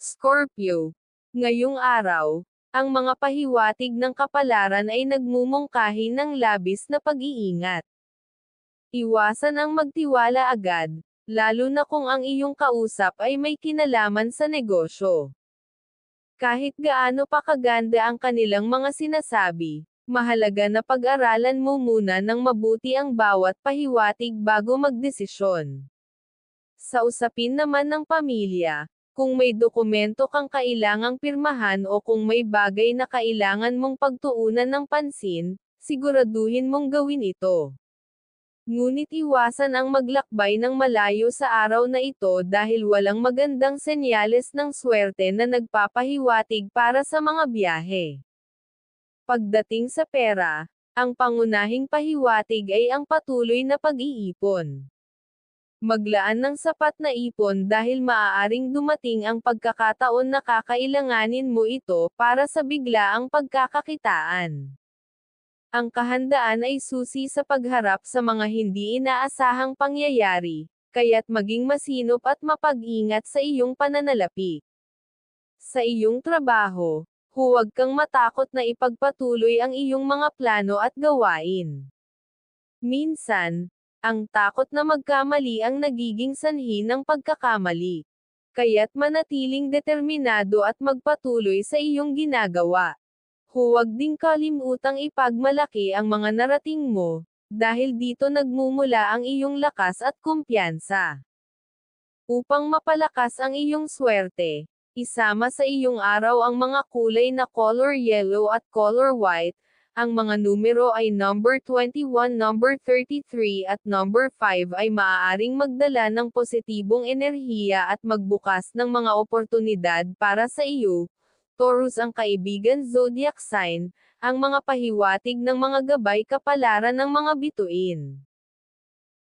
Scorpio. Ngayong araw, ang mga pahiwatig ng kapalaran ay nagmumungkahi ng labis na pag-iingat. Iwasan ang magtiwala agad, lalo na kung ang iyong kausap ay may kinalaman sa negosyo. Kahit gaano pa kaganda ang kanilang mga sinasabi, mahalaga na pag-aralan mo muna ng mabuti ang bawat pahiwatig bago magdesisyon. Sa usapin naman ng pamilya, kung may dokumento kang kailangang pirmahan o kung may bagay na kailangan mong pagtuunan ng pansin, siguraduhin mong gawin ito. Ngunit iwasan ang maglakbay ng malayo sa araw na ito dahil walang magandang senyales ng swerte na nagpapahiwatig para sa mga biyahe. Pagdating sa pera, ang pangunahing pahiwatig ay ang patuloy na pag-iipon. Maglaan ng sapat na ipon dahil maaaring dumating ang pagkakataon na kakailanganin mo ito para sa biglaang pagkakakitaan. Ang kahandaan ay susi sa pagharap sa mga hindi inaasahang pangyayari, kaya't maging masinop at mapag-ingat sa iyong pananalapi. Sa iyong trabaho, huwag kang matakot na ipagpatuloy ang iyong mga plano at gawain. Minsan, ang takot na magkamali ang nagiging sanhi ng pagkakamali. Kaya't manatiling determinado at magpatuloy sa iyong ginagawa. Huwag ding kalimutang ipagmalaki ang mga narating mo, dahil dito nagmumula ang iyong lakas at kumpiyansa. Upang mapalakas ang iyong swerte, isama sa iyong araw ang mga kulay na color yellow at color white, ang mga numero ay number 21, number 33 at number 5 ay maaaring magdala ng positibong enerhiya at magbukas ng mga oportunidad para sa iyo. Taurus ang kaibigan zodiac sign, ang mga pahiwatig ng mga gabay kapalaran ng mga bituin.